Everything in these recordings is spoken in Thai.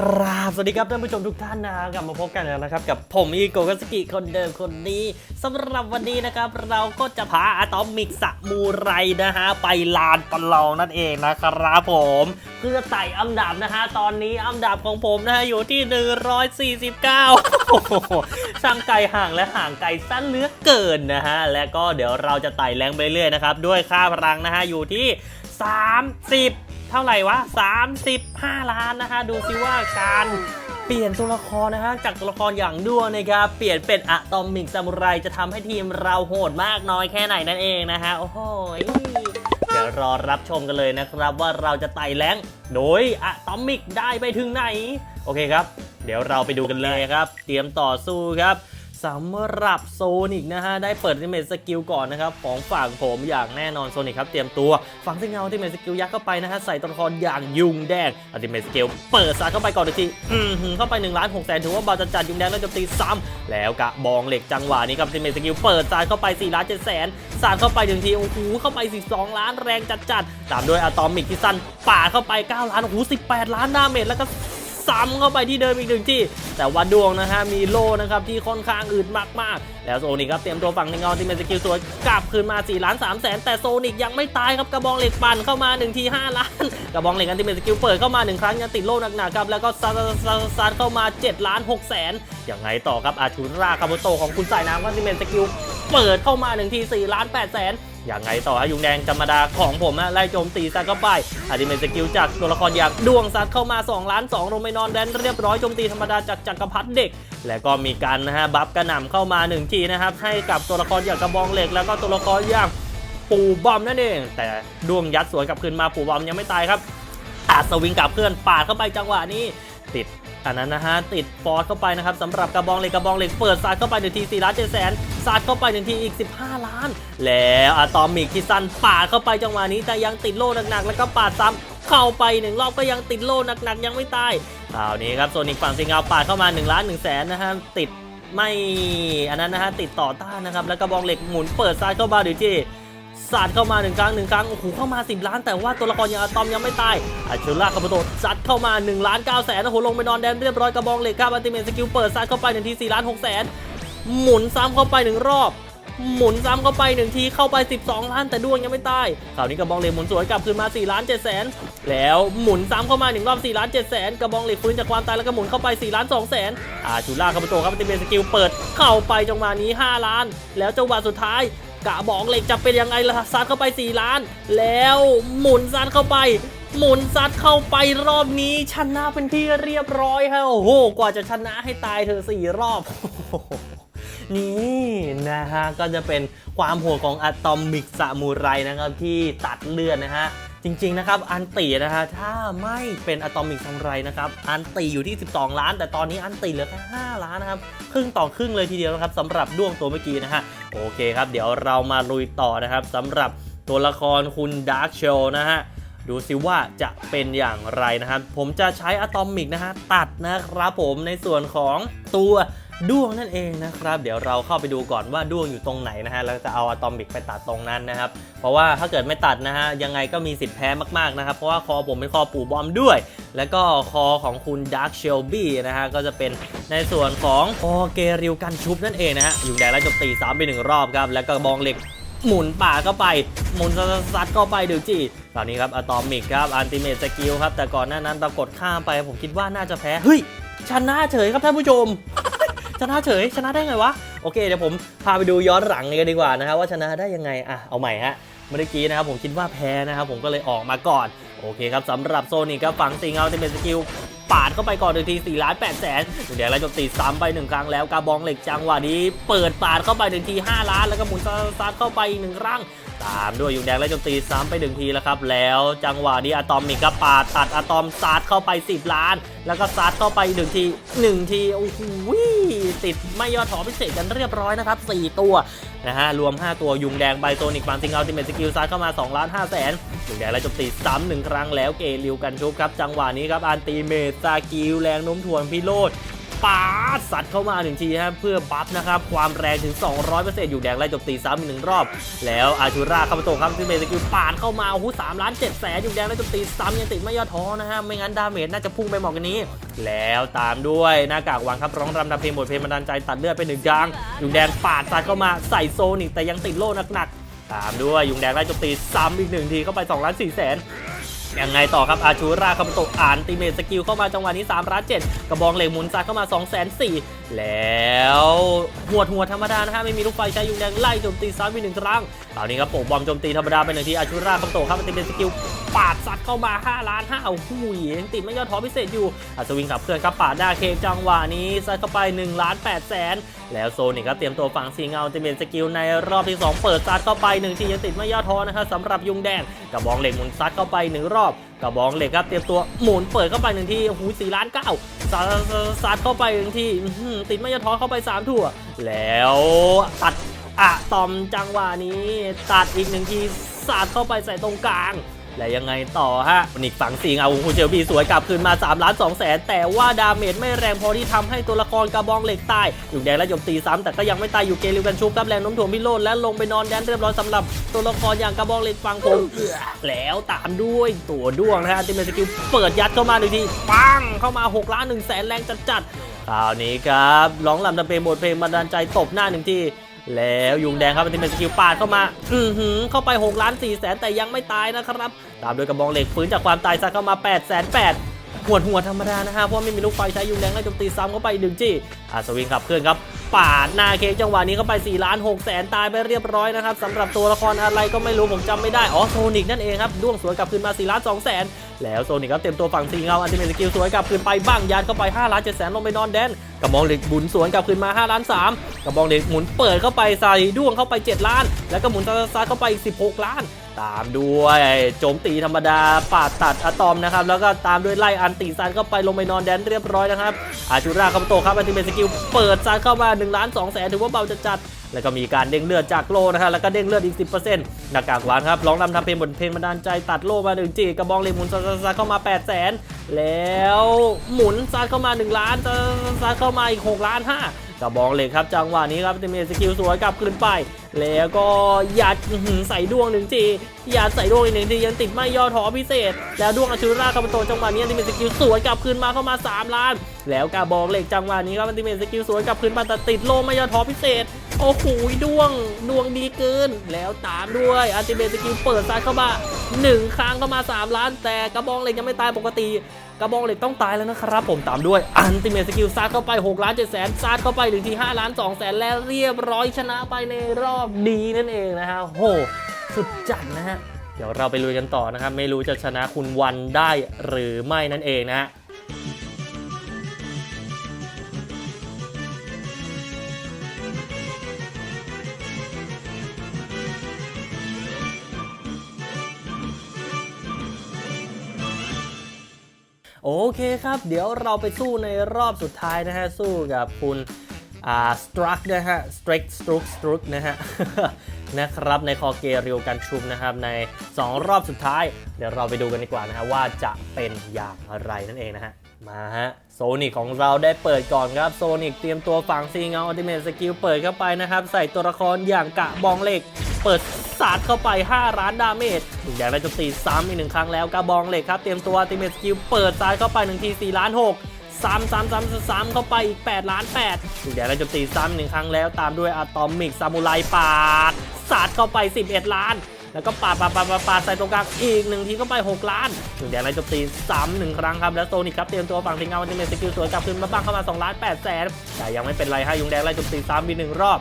กราบสวัสดีครับท่านผู้ชมทุกท่านนะกลับมาพบกันแล้วนะครับ กับผมอีโกกัสกิคนเดิมคนนี้สำหรับวันนี้นะครับ เราก็จะพาอะตอมิกสมูไรนะฮะไปลานประลองนั่นเองนะครับผมเพื่อไต่อันดับนะฮะตอนนี้อันดับของผมนะฮะอยู่ที่ 149โอ้โหช่างไกลห่างและห่างไกลสั้นเหลือเกินนะฮะและก็เดี๋ยวเราจะไต่แรงไปเรื่อยนะครับด้วยค่าพลังนะฮะอยู่ที่ 30 ท่าไหร่วะ 35 ล้านนะฮะดูซิว่าการเปลี่ยนตัวละครนะฮะจากตัวละครอย่างด้วงนะครับเปลี่ยนเป็นอะตอมมิกซามูไรจะทำให้ทีมเราโหดมากน้อยแค่ไหนนั่นเองนะฮะโอ้โหยเดี๋ยวรอรับชมกันเลยนะครับว่าเราจะไต่แรงโดยอะตอมิกได้ไปถึงไหน โอเคครับ เดี๋ยวเราไปดูกันเลยครับ เตรียมต่อสู้ครับ สำหรับโซนิกนะฮะ ได้เปิดทิเมตสกิลก่อนนะครับ ของฝั่งผมอย่างแน่นอนโซนิกครับ เตรียมตัว ฝังสิงเงาทิเมตสกิลยัดเข้าไปนะฮะ ใส่ตัวละครอย่างยุงแดงอัติเมตสกิลเปิดสาเข้าไปก่อนทีอืมเข้าไป1ล้าน6แสนถือว่าบาจะจัดยุงแดงแล้วจมตีซ้ำแล้วกะบองเหล็กจังหวะนี้ครับทิเมตสกิลเปิดสาเข้าไป4ล้าน7แสนสาดเข้าไปถึงทีโอ้โหเข้าไป 12 ล้านแรงจัดจัดตามด้วยอะตอมิกที่สั้นป่าดเข้าไป9ล้านโอ้โห18 ล้านดาเมจแล้วก็ ซ้ำเข้าไปที่เดิมอีกหนึ่งที่ แต่ว่าดวงนะฮะมีโลนะครับที่ค่อนข้างอึดมากๆ แล้วโซนิกครับเตรียมตัวฝั่งในเงาที่เป็นสกิลสวยกลับคืนมา4ล้าน3แสนแต่โซนิกยังไม่ตายครับกระบองเหล็กปั่นเข้ามา1ที5ล้านกระบองเหล็กอันที่เป็นสกิลเปิดเข้ามา1ครั้งยังติดโล่หนักๆครับแล้วก็ซัดซัดซัดเข้ามา7ล้าน6แสนยังไงต่อครับอาชูราคาโบโตของคุณสายน้ำก็ที่เป็นสกิลเปิดเข้ามา1ที4ล้าน8แสน อย่างไงต่อฮะยุงแดงธรรมดาของผมนะไล่โจมตีซัดเข้าไปอาดิเมนสกิลจากตัวละครอย่างดวงซัดเข้ามา 2 ล้าน2ลงไปนอนแดนเรียบร้อยโจมตีธรรมดาจากจักรพรรดิเด็ก แล้วก็มีการนะฮะบัฟกระหน่ำเข้ามา1ทีนะครับให้กับตัวละครอย่างกระบองเหล็ก แล้วก็ตัวละครอย่างปูบอมนั่นเอง แต่ดวงยัดสวนกลับคืนมาปูบอมยังไม่ตายครับอาสวิงกับเพื่อนปาดเข้าไปจังหวะนี้ ติดอันนั้นนะฮะติดฟอร์สเข้าไปนะครับสำหรับกระบองเหล็กกระบองเหล็กเปิดสาดเข้าไปหนึ่งที4ล้าน7แสนสาดเข้าไปหนึ่งทีอีก 15 ล้าน แล้วอะตอมิกที่สั้นปาดเข้าไปจังหวะนี้แต่ยังติดโล่หนักๆแล้วก็ปาดซ้ำเข้าไปหนึ่งรอบก็ยังติดโล่หนักๆยังไม่ตายคราวนี้ครับโซนิกฝั่งซิงเงาปาดเข้ามา1ล้าน1แสนนะฮะติดไม่อันนั้นนะฮะติดต่อต้านนะครับแล้วกระบองเหล็กหมุนเปิดซ้ายเข้ามาดูจี สาดเข้ามาหนึ่งครั้งหนึ่งครั้งโอ้โหเข้ามา 10 ล้าน แต่ว่าตัวละครย่างอะตอมยังไม่ตายอาชูล่าคาโบโตซัดเข้ามา1ล้าน9แสนโอ้โหลงไปนอนแดนเรียบร้อยกระบองเหล็กครับอัลติเมทสกิลเปิดซัดเข้าไปหนึ่งที4ล้าน6แสนหมุนซ้ำเข้าไปหนึ่งรอบหมุนซ้ำเข้าไปหนึ่งทีเข้าไป 12 ล้านแต่ดวงยังไม่ตายคราวนี้กระบองเหล็กหมุนสวยกลับคืนมา4ล้าน7แสนแล้วหมุนซ้ำเข้ามาหนึ่งรอบ4ล้าน7แสนกระบองเหล็กฟื้นจากความตายแล้วก็หมุนเข้าไป4ล้าน2แสนอาชูล่าคาโบโตครับอัลติเมทสกิลเปิดเข้าไปจังหวะนี้ 5 ล้าน แล้วจังหวะสุดท้าย กะบอกเหล็กจะเป็นยังไงล่ะซัดเข้าไป 4 ล้าน แล้วหมุนซัดเข้าไป หมุนซัดเข้าไปรอบนี้ชนะเป็นที่เรียบร้อยฮะโอ้โหกว่าจะชนะให้ตายเธอสี่รอบนี่นะฮะก็จะเป็นความโหดของอะตอมิกซามูไรนะครับที่ตัดเลือดนะฮะ จริงๆนะครับอันตีนะฮะถ้าไม่เป็นอะตอมิกซามูไรนะครับอันตีอยู่ที่ 12 ล้าน แต่ตอนนี้อันตีเหลือแค่5ล้านนะครับครึ่งต่อครึ่งเลยทีเดียวนะครับสำหรับด้วงตัวเมื่อกี้นะฮะโอเคครับ เดี๋ยวเรามาลุยต่อนะครับสำหรับตัวละครคุณดาร์คเชลนะฮะดูซิว่าจะเป็นอย่างไรนะครับ ผมจะใช้อะตอมิกนะฮะตัดนะครับผมในส่วนของตัว ด้วงนั่นเองนะครับเดี๋ยวเราเข้าไปดูก่อนว่าด้วงอยู่ตรงไหนนะฮะแล้วจะเอาอะตอมิกไปตัดตรงนั้นนะครับ เพราะว่าถ้าเกิดไม่ตัดนะฮะยังไงก็มีสิทธิ์แพ้มากๆนะครับ เพราะว่าคอผมเป็นคอปู่บอมด้วย แล้วก็คอของคุณดาร์คเชลบี้นะฮะก็จะเป็นในส่วนของคอเกริวกันชุบนั่นเองนะฮะอยู่แดงแล้วจบตีซ้ำไปหนึ่งรอบครับแล้วก็บองเหล็กหมุนป่าเข้าไป หมุนซัดเข้าไปเดี๋ยวจีคราวนี้ครับอะตอมิกครับอันติเมตสกิลครับแต่ก่อนหน้านั้นปรากฏข้ามไปผมคิดว่าน่าจะแพ้เฮ้ยชนะเฉยครับท่านผู้ชม ชนะเฉยชนะได้ไงวะโอเคเดี๋ยวผมพาไปดูย้อนหลังกันดีกว่านะครับว่าชนะได้ยังไงอะเอาใหม่ฮะเมื่อกี้นะครับผมคิดว่าแพ้นะครับผมก็เลยออกมาก่อนโอเคครับสำหรับโซนิกครับฝังสิงเอาจะเป็นสกิลปาดเข้าไปก่อนหนึ่งที4ล้าน8แสนเดี๋ยวเราจบตีซ้ำไปหนึ่งครั้งแล้วกาบองเหล็กจังหวะนี้ เปิดปาดเข้าไปหนึ่งที5ล้าน แล้วก็หมุนซัดเข้าไปอีกหนึ่งครั้งตามด้วยยุงแดงและโจมตีซ้ำไปหนึ่งทีแล้วครับ แล้วจังหวะนี้อะตอมมิกก็ปาดตัดอะตอมซัดเข้าไป 10 ล้าน แล้วก็ซัดเข้าไปหนึ่งทีหนึ่งทีโอ้โห ติดไม่ย่อดถอพิเศษกันเรียบร้อยนะครับสี่ตัวนะฮะรวม 5 ตัวยุงแดงไบโซนิกบางซิงเอาติเมตสกิลซัดเข้ามา2ล้าน5แสนยุงแดงและจบตีซ้ำหนึ่งครั้งแล้วเกลิวกันชุบครับจังหวะนี้ครับอันตีเมตสกิลแรงโน้มถ่วงพิโรธ ปาดสัตว์เข้ามาหนึ่งทีฮะเพื่อบัฟนะครับ ความแรงถึง 200%อยู่แดงไล่จมตีซ้ำอีกหนึ่งรอบ แล้วอาชูราเข้ามาตครับที่งเมสกิลปาดเข้ามาโอ้โหสามล้านเจ็ดแสนอยู่แดงไล่จมตีซ้ำยังติดไม่ย่อท้อนะฮะไม่งั้นดาเมจน่าจะพุ่งไปหมอกกันนี้ แล้วตามด้วยหน้ากากวางครับร้องรำทำเพลงบทเพลงบันดาลใจตัดเลือดไปหนึ่งยางอยู่แดงปาดสัตว์เข้ามาใส่โซนิกแต่ยังติดโล่หนักๆตามด้วยยุงแดงไล่โจมตีซ้ำอีกหนึ่งทีเข้าไป2ล้าน4แสน ยังไงต่อครับอาชูราคาโตะอ่านติเมตสกิลเข้ามาจังหวะนี้3ร้าน7กระบองเหล็กหมุนซัดเข้ามา2 4 0 0 0แล้วหัวหัวธรรมดานะฮะไม่มีลูกไฟใช้ยุงแดงไล่โจมตีซ้ำอีกหนึ่งครั้งคราวนี้ครับโปะบอมโจมตีธรรมดาไปหนึ่งทีอาชูราคาโตะครับติเมตสกิล ปาดซัดเข้ามา 5 ล้าน5เอาหุยยังติดไม่ยอดท้อพิเศษอยู่อัศวินขับเคลื่อนครับปาดได้าเคจังหวะนี้ซัดเข้าไป1ล้าน8แสนแล้วโซนิกครับเตรียมตัวฝังสีเงาติเมตสกิลในรอบที่สองเปิดซัดเข้าไปหนึ่งทียังติดไม่ยอดท้อนะครับสำหรับยุงแดงกระบองเหล็กหมุนซัดเข้าไปหนึ่งรอบกระบองเหล็กครับเตรียมตัวหมุนเปิดเข้าไปหนึ่งทีหูสี่ล้านเก้าซัดเข้าไปหนึ่งทีติดไม่ยอดท้อเข้าไปสามถั่ว แล้วตัดอะตอมจังหวะนี้ ตัดอีกหนึ่งทีสาดเข้าไปใส่ตรงกลาง และยังไงต่อฮะนิกฝังสิงเอาฮูเชลบีสวยกลับคืนมา3ล้าน2แสนแต่ว่าดาเมจไม่แรงพอที่ทำให้ตัวละครกระบองเหล็กตายอยู่แดงและโจมตีซ้ำแต่ก็ยังไม่ตายอยู่เกลิวกันชุบครับแรงน้มถ่วงพิโรธและลงไปนอนแดนเรียบร้อยสำหรับตัวละครอย่างกระบองเหล็กฟังผมแล้วตามด้วยตัวด้วงนะฮะที่เป็นสกิลเปิดยัดเข้ามาหนึ่งทีปังเข้ามา6ล้าน1แสนแรงจัดๆคราวนี้ครับร้องลำทำเพลงบทเพลงบันดาลใจตบหน้าหนึ่งที แล้วยุงแดงครับมันเป็นสกิลปาดเข้ามา อือหือเข้าไป6ล้าน4แสนแต่ยังไม่ตายนะครับ ตามด้วยกระบองเหล็กฟื้นจากความตายซัดเข้ามา8 8 0 0 0 หัวดหัวธรรมดานะฮะเพราะไม่มีลูกไฟใช้ยุงแดงไล่โจมตีซ้ำเข้าไปหนึ่งจี้อาสวิงขับเคลื่อนครับปาดหน้าเค้กจังหวะนี้เข้าไป4ล้าน6แสนตายไปเรียบร้อยนะครับสำหรับตัวละครอะไรก็ไม่รู้ผมจำไม่ได้อ๋อโซนิกนั่นเองครับด้วงสวยกลับคืนมา4ล้าน2แสนแล้วโซนิกก็เต็มตัวฝั่งสีเงาอันติเมทสกิลสวยกลับคืนไปบ้างยานเข้าไป5ล้าน7แสนลงไปนอนแดนกระบองเหล็กบุนสวนกลับคืนมา5ล้าน3กระบองเหล็กหมุนเปิดเข้าไปใส่ด้วงเข้าไป 7 ล้าน แล้วก็หมุนซัดเข้าไปอีก16 ล้าน ตามด้วยโจมตีธรรมดาปาดตัดอะตอมนะครับแล้วก็ตามด้วยไล่อันตีซันเข้าไปลงไปนอนแดนเรียบร้อยนะครับอาชูราคาโตครับอันติเมสกิลเปิดซันเข้ามา1ล้าน2แสนถือว่าเบาจัดจัดๆแล้วก็มีการเด้งเลือดจากโลนะครับแล้วก็เด้งเลือดอีก 10%หน้ากากหวานครับร้องรำทำเพลงบทเพลงบันดาลใจตัดโลมาหนึ่งจีกระบองเลมุนซาซาเข้ามา 8 0 0แสน แล้วหมุนซัดเข้ามา 1 ล้านซัดซัดเข้ามาอีก 6 ล้าน5กระบองเหล็กครับจังหวะนี้ครับอันติเมทสกิลสวยกลับคืนไป แล้วก็หยัดใส่ดวงหนึ่งทีหยัดใส่ดวงอีกหนึ่งทียังติดไม่ย่อท้อพิเศษ แล้วดวงอาชูราคาโตจังหวะนี้อันติเมทสกิลสวยกลับคืนมาเข้ามา 3 ล้าน แล้วกาบอกเหล็กจังหวะนี้ครับอันติเมทสกิลสวยกลับคืนมาแต่ติดโลไม่ย่อท้อพิเศษโอ้โหดวงดวงดีเกิน แล้วตามด้วยอันติเมทสกิลเปิดซัดเข้ามาหนึ่งครั้งเข้ามา 3 ล้าน แต่กระบองเหล็กยังไม่ตายปกติ กระบองเหล็กต้องตายแล้วนะครับผมตามด้วยอันติเมทสกิลซัดเข้าไป6ล้านเจ็ดแสนซัดเข้าไปถึงที่5ล้าน2แสนและเรียบร้อยชนะไปในรอบดีนั่นเองนะฮะโหสุดจัดนะฮะเดี๋ยวเราไปลุยกันต่อนะครับ ไม่รู้จะชนะคุณวันได้หรือไม่นั่นเองนะฮะ โอเคครับ เดี๋ยวเราไปสู้ในรอบสุดท้ายนะฮะ สู้กับคุณอ่าสตรักนะฮะสตริกสตรุกสตรุกนะฮะนะครับในคอเกเรียวกันชุมนะครับ ใน 2 รอบสุดท้าย เดี๋ยวเราไปดูกันดีกว่านะฮะว่าจะเป็นอย่างไรนั่นเองนะฮะ มาฮะโซนิกของเราได้เปิดก่อนครับโซนิกเตรียมตัวฝังซีเงาอัลติเมทสกิลเปิดเข้าไปนะครับ ใส่ตัวละครอย่างกะบองเหล็ก เปิดสาดเข้าไป5ล้านดาเมจถึงอยางได้จมตีซ้ำอีกหนึ่งครั้งแล้วกระบองเหล็กครับ เตรียมตัวติเมทสกิลเปิดซ้ายเข้าไป1ที4ล้าน6ซ้ำซ้ำซ้ำซ้ำเข้าไปอีก8ล้าน8ถึงอย่างได้จมตีซ้ำหนึ่งครั้งแล้วตามด้วยอะตอมิกซามูไรปาดสาดเข้าไป 11 ล้าน แล้วก็ปาดปาดปาดปาดปาดใส่ตรงกลางอีกหนึ่งทีเข้าไป 6 ล้านถึงแดนไล่จมตีซ้ำหนึ่งครั้งครับแล้วโซนิกครับเตรียมตัวฝั่งทิงเงาอันติเมทสกิลสวยกลับคืนมาบ้างเข้ามา2ล้าน8แสนแต่ยังไม่เป็นไรให้ยุงแดงไล่จมตีซ้ำอีกหนึ่งรอบ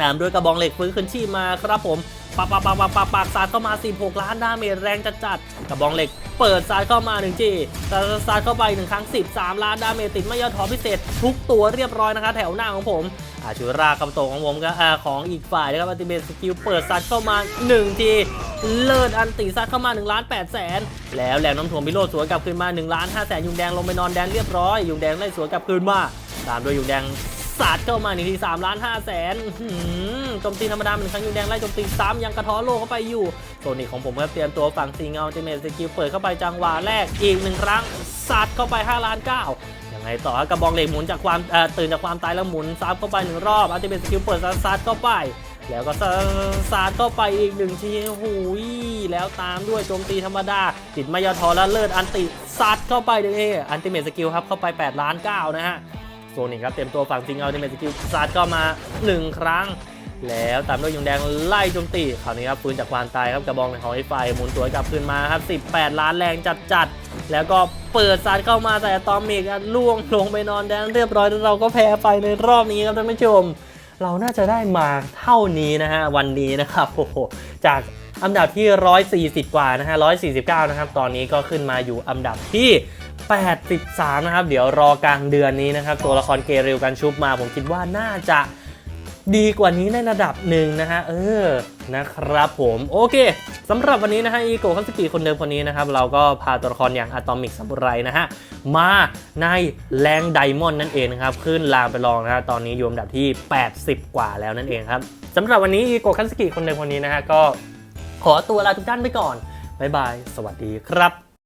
ตามด้วยกระบองเหล็กฟื้นคืนชีพมาครับผมปากปากปากปากปากปากสาดเข้ามา 16 ล้านดาเมจแรงจัดจัดกระบองเหล็ก เปิดสาดเข้ามา1จีสาดสาดเข้าไปหนึ่งครั้ง 13 ล้านดาเมจติดไม่ย่อท้อพิเศษ ทุกตัวเรียบร้อยนะคะ แถวหน้าของผมอาชูราคำโตของผมก็ของอีกฝ่ายนะครับอัติเมทสกิลเปิดซัดเข้ามา1ทีเลิศอันติซัดเข้ามา1ล้าน8แสนแล้วแรงน้ำถ่วงพิโรธสวนกลับคืนมา1ล้าน5แสนยุงแดงลงไปนอนแดนเรียบร้อยยุงแดงไล่สวนกลับคืนมาตามด้วยยุงแดง สาดเข้ามาหนึ่งที3ล้าน5แสนโจมตีธรรมดาเหมือนครั้งยูแดงไล่โจมตีซ้ำยังกระท้อโลเข้าไปอยู่โซนิกของผมก็เตรียมตัวฝั่งซีเงาเจเมสกิลเปิดเข้าไปจังหวะแรกอีกหนึ่งครั้งสาดเข้าไป5ล้าน9ยังไงต่อกระบองเหล็กหมุนจากความตื่นจากความตายแล้วหมุนซ้ำเข้าไปหนึ่งรอบอัลติเมทสกิลเปิดซัดเข้าไปแล้วก็สาดเข้าไปอีกหนึ่งทีหูยแล้วตามด้วยโจมตีธรรมดาติดมายาทอและเลิศอันติซัดเข้าไปเลยอันติเมทสกิลครับเข้าไป8ล้าน9นะฮะ โซนิกครับเต็มตัวฝั่งจริงเอาในเมสกิลซัดก็มา 1 ครั้ง แล้วตามด้วยยุงแดงไล่โจมตีคราวนี้ครับปืนจากความตายครับกระบองของไอ้ไฟหมุนตัวกลับคืนมาครับ 18 ล้านแรงจัดจัดๆแล้วก็เปิดซัดเข้ามาใส่อะตอมิกล่วงลงไปนอนแดนเรียบร้อยแล้วเราก็แพ้ไปในรอบนี้ครับท่านผู้ชม เราน่าจะได้มาเท่านี้นะฮะวันนี้นะครับโอ้โหจากอันดับที่ 140 กว่านะฮะ 149 นะครับ ตอนนี้ก็ขึ้นมาอยู่อันดับที่ 83 นะครับ เดี๋ยวรอกลางเดือนนี้นะครับ ตัวละครเกเรลกันชุบมา ผมคิดว่าน่าจะดีกว่านี้ในระดับหนึ่งนะฮะ เออ นะครับผมโอเคสำหรับวันนี้นะฮะอีโกคัสกิคนเดิมคนนี้นะครับ เราก็พาตัวละครอย่างอะตอมิกซาบุไรนะฮะ มาในแรงไดมอนด์นั่นเองนะครับ ขึ้นลามไปลองนะฮะตอนนี้อยู่อันดับที่ 80 กว่าแล้วนั่นเองครับสำหรับวันนี้อีโกคัสกิคนเดิมคนนี้นะฮะก็ขอตัวลาทุกท่านไปก่อนบ๊ายบาย สวัสดีครับ